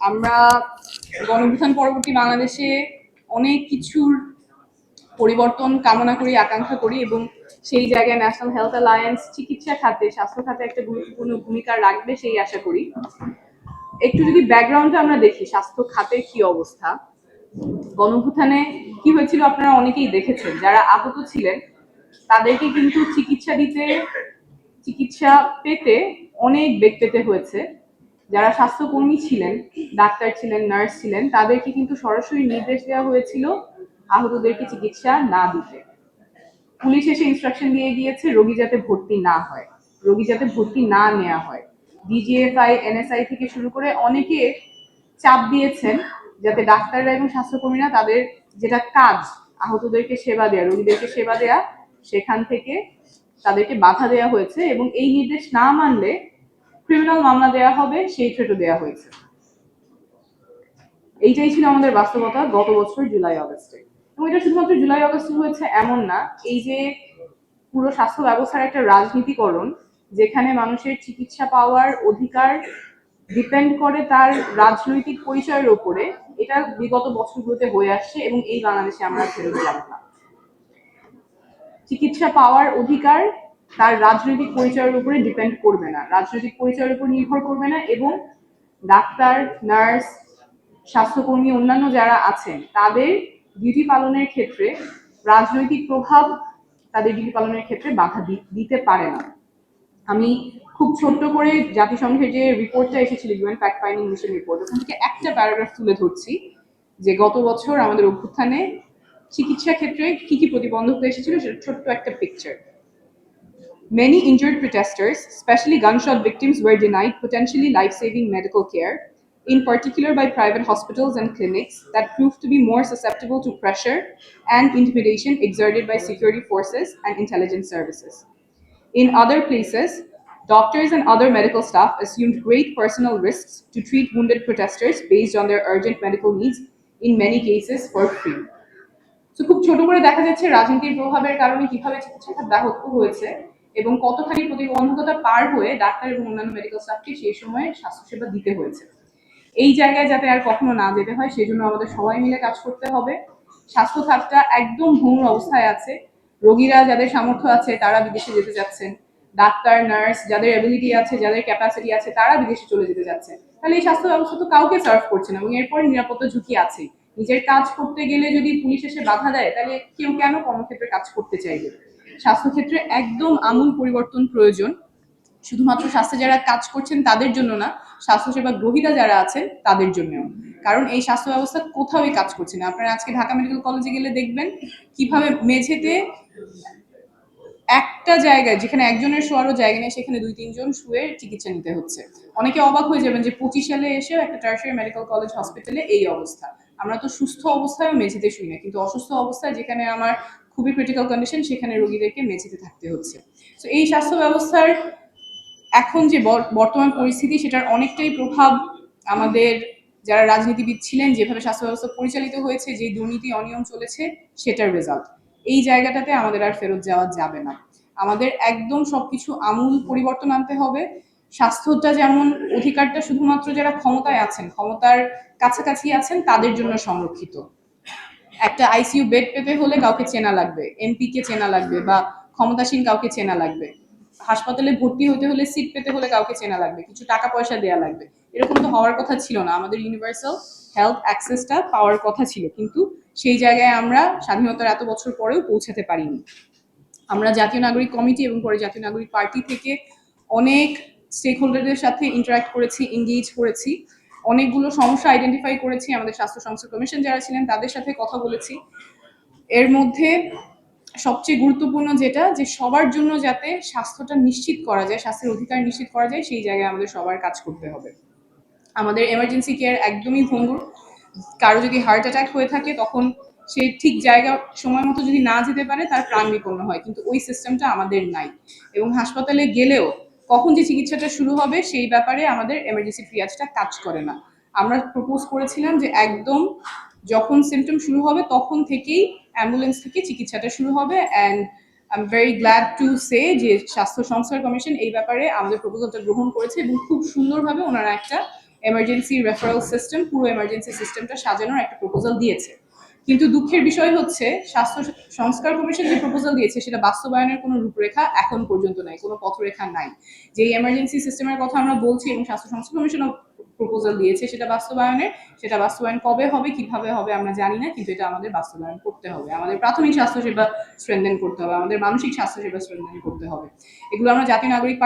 আমরা গণবিধান পরবর্তী বাংলাদেশে অনেক কিছুর পরিবর্তন কামনা করি, আকাঙ্ক্ষা করি এবং সেই জায়গায় ন্যাশনাল হেলথ অ্যালায়েন্স চিকিৎসা খাতে, স্বাস্থ্য খাতে একটা গুরুত্বপূর্ণ ভূমিকা রাখবে সেই আশা করি। একটু যদি ব্যাকগ্রাউন্ডটা আমরা দেখি, স্বাস্থ্য খাতের কি অবস্থা? গণভুথানে কি হয়েছিল আপনারা অনেকেই দেখেছেন, যারা আহত ছিলেন, তাদেরকে কিন্তু চিকিৎসা দিতে, চিকিৎসা পেতে অনেক বেগ পেতে হয়েছে। যারা স্বাস্থ্যকর্মী ছিলেন, ডাক্তার ছিলেন, নার্স ছিলেন, তাদেরকে কিন্তু সরাসরি নির্দেশ দেওয়া হয়েছিল আহতদেরকে চিকিৎসা না দিতে। পুলিশ এসে ইনস্ট্রাকশন দিয়ে গিয়েছে রোগী যাতে ভর্তি না হয়। রোগী যাতে ভর্তি না নেওয়া হয়। ডিজিএফআই এনএসআই থেকে শুরু করে অনেকে চাপ দিয়েছেন যাতে ডাক্তাররা এবং স্বাস্থ্যকর্মীরা তাদের যেটা কাজ, আহতদেরকে সেবা দেয়া, রোগীদেরকে সেবা দেয়া, সেখান থেকে তাদেরকে বাধা দেওয়া হয়েছে এবং এই নির্দেশ না মানলে ক্রিমিনাল মামলা দেয়া হবে, সেই থ্রেটও দেওয়া হয়েছে। এইটাই ছিল আমাদের বাস্তবতা গত বছর জুলাই অগস্টে এবং এটা শুধুমাত্র জুলাই অগস্টে হয়েছে এমন না, এই যে পুরো স্বাস্থ্য ব্যবস্থার একটা রাজনীতিকরণ, যেখানে মানুষের চিকিৎসা পাওয়ার অধিকার ডিপেন্ড করে তার রাজনৈতিক পরিচয়ের ওপরে এটা বিগত বছরগুলোতে হয়ে আসছে এবং এই বাংলাদেশে আমরা ফেরত যাব না। চিকিৎসা পাওয়ার অধিকার তার রাজনৈতিক পরিচয়ের উপরে ডিপেন্ড করবে না। রাজনৈতিক পরিচয়ের উপর নির্ভর করবে না এবং ডাক্তার, নার্স, স্বাস্থ্যকর্মী, অন্যান্য যারা আছেন, তাদের ডিউটি পালনের ক্ষেত্রে রাজনৈতিক প্রভাব তাদের ডিউটি পালনের ক্ষেত্রে বাধা দিতে পারে না। আমি খুব ছোট্ট করে জাতিসংঘের যে রিপোর্টটা এসেছিল UN fact finding mission report ওখান থেকে একটা প্যারাগ্রাফ তুলে ধরছি যে গত বছর আমাদের অভ্যুত্থানে চিকিৎসা ক্ষেত্রে কি কি প্রতিবন্ধকতা এসেছিল, সেটা ছোট্ট একটা picture Many injured protesters, especially gunshot victims, were denied potentially life saving medical care, in particular by private hospitals and clinics that proved to be more susceptible to pressure and intimidation exerted by security forces and intelligence services. In other places, doctors and other medical staff assumed great personal risks to treat wounded protesters based on their urgent medical needs, in many cases for free. তো খুব ছোট করে দেখা যাচ্ছে রাজনীতির প্রভাবের কারণে কিভাবে চিকিৎসা খাত ব্যাহত হয়েছে এবং কতখানি প্রতিবন্ধকতা পার হয়ে ডাক্তার এবং অন্যান্য মেডিকেল স্টাফকে সেই সময়ে স্বাস্থ্যসেবা দিতে হয়েছে। এই জায়গায় যাতে আর কখনো না যেতে হয়, সেজন্য আমাদের সবাই মিলে কাজ করতে হবে। স্বাস্থ্য খাতটা একদম ভঙ্গুর অবস্থায় আছে। রোগীরা যাদের সামর্থ্য আছে, তারা বিদেশে যেতে যাচ্ছেন। ডাক্তার, নার্স যাদের অ্যাবিলিটি আছে, যাদের ক্যাপাসিটি আছে, তারা বিদেশে চলে যেতে যাচ্ছে। তাহলে এই স্বাস্থ্য ব্যবস্থা তো কাউকে সার্ভ করছে না এবং এরপরে নিরাপত্তা ঝুঁকি আছে। নিজের কাজ করতে গেলে যদি পুলিশ এসে বাধা দেয়, তাহলে কেউ কেন কর্মক্ষেত্রে কাজ করতে চাইবে? স্বাস্থ্যক্ষেত্রে একদম আমূল পরিবর্তন প্রয়োজন। শুধুমাত্র স্বাস্থ্যে যারা কাজ করছেন তাদের জন্য না, স্বাস্থ্যসেবা গ্রহীতা যারা আছেন তাদের জন্যও। কারণ এই স্বাস্থ্য ব্যবস্থা কোথাওই কাজ করছে না। আপনারা আজকে ঢাকা মেডিকেল কলেজে গেলে দেখবেন কীভাবে মেঝেতে একটা জায়গায়, যেখানে একজনের শোয়ারও জায়গা নেই, সেখানে দুই, তিনজন শুয়ে চিকিৎসা নিতে হচ্ছে। অনেকে অবাক হয়ে যাবেন যে পঁচিশ সালে এসেও একটা টার্সারি মেডিকেল কলেজ হসপিটালে এই অবস্থা। আমরা তো সুস্থ অবস্থায় মেঝেতে শুই না, কিন্তু অসুস্থ অবস্থায় যেখানে আমার খুবই ক্রিটিক্যাল কন্ডিশন সেখানে রোগীদেরকে মেঝেতে থাকতে হচ্ছে। তো এই স্বাস্থ্য ব্যবস্থার এখন যে বর্তমান পরিস্থিতি সেটার অনেকটাই প্রভাব আমাদের যারা রাজনীতিবিদ ছিলেন, যেভাবে স্বাস্থ্য ব্যবস্থা পরিচালিত হয়েছে যে দুর্নীতি অনিয়ম চলেছে, সেটার রেজাল্ট এই জায়গাটাতে আমাদের আর ফেরত যাওয়া যাবে না। আমাদের একদম সবকিছু আমূল পরিবর্তন আনতে হবে। স্বাস্থ্যটা যেমন অধিকারটা শুধুমাত্র যারা ক্ষমতায় আছেন, ক্ষমতার কাছাকাছি আছেন, তাদের জন্য সংরক্ষিত। একটা আইসিইউ বেড পেতে হলে কাউকে চেনা লাগবে এমপি কে চেনা লাগবে বা ক্ষমতাসীন কাউকে চেনা লাগবে। হাসপাতালে ভর্তি হতে হলে সিট পেতে হলে কাউকে চেনা লাগবে, কিছু টাকা পয়সা দেওয়া লাগবে। এরকম তো হওয়ার কথা ছিল না, আমাদের ইউনিভার্সাল হেলথ অ্যাক্সেসটা পাওয়ার কথা ছিল, কিন্তু সেই জায়গায় আমরা স্বাধীনতার এত বছর পরেও পৌঁছাতে পারিনি। আমরা জাতীয় নাগরিক কমিটি এবং পরে জাতীয় নাগরিক পার্টি থেকে অনেক স্টেক হোল্ডারদের সাথে ইন্টারাক্ট করেছি এঙ্গেজ করেছি। অনেকগুলো সমস্যা আইডেন্টিফাই করেছি আমাদের স্বাস্থ্য সংস্থা কমিশন যারা ছিলেন তাদের সাথে কথা বলেছি। এর মধ্যে সবচেয়ে গুরুত্বপূর্ণ যেটা, যে সবার জন্য যাতে স্বাস্থ্যটা নিশ্চিত করা যায়, স্বাস্থ্যের অধিকার নিশ্চিত করা যায়, সেই জায়গায় আমাদের সবার কাজ করতে হবে। আমাদের এমার্জেন্সি কেয়ার একদমই ভঙ্গুর। কারও যদি হার্ট অ্যাটাক হয়ে থাকে, তখন সে ঠিক জায়গা, সময় মতো যদি না যেতে পারে, তার প্রাণ বিপন্ন হয়। কিন্তু ওই সিস্টেমটা আমাদের নাই। এবং হাসপাতালে গেলেও কখন যে চিকিৎসাটা শুরু হবে সেই ব্যাপারে আমাদের এমার্জেন্সি ট্রিয়াজটা কাজ করে না। আমরা প্রপোজ করেছিলাম যে একদম যখন সিমটম শুরু হবে তখন থেকেই অ্যাম্বুলেন্স থেকে চিকিৎসাটা শুরু হবে and I am very glad to say যে স্বাস্থ্য সংস্কার কমিশন এই ব্যাপারে আমাদের প্রপোজালটা গ্রহণ করেছে এবং খুব সুন্দরভাবে ওনারা একটা এমার্জেন্সি রেফারেল সিস্টেম পুরো এমার্জেন্সি সিস্টেমটা সাজানোর একটা প্রপোজাল দিয়েছে। কিন্তু দুঃখের বিষয় হচ্ছে, স্বাস্থ্য সংস্কার কমিশন যে প্রপোজাল দিয়েছে, সেটা বাস্তবায়নের কোনো রূপরেখা এখন পর্যন্ত নাই, কোনো পথরেখা নাই। যে এমার্জেন্সি সিস্টেমের কথা আমরা বলছি এবং স্বাস্থ্য সংস্কার কমিশনও প্রপোজাল দিয়েছে সেটা বাস্তবায়নের, সেটা বাস্তবায়ন কবে হবে, কীভাবে হবে আমরা জানি না, কিন্তু এটা আমাদের বাস্তবায়ন করতে হবে। আমাদের প্রাথমিক স্বাস্থ্যসেবা স্ট্রেনদেন করতে হবে, আমাদের মানসিক স্বাস্থ্যসেবা স্ট্রেনদেন করতে হবে। এগুলো আমরা জাতীয় নাগরিক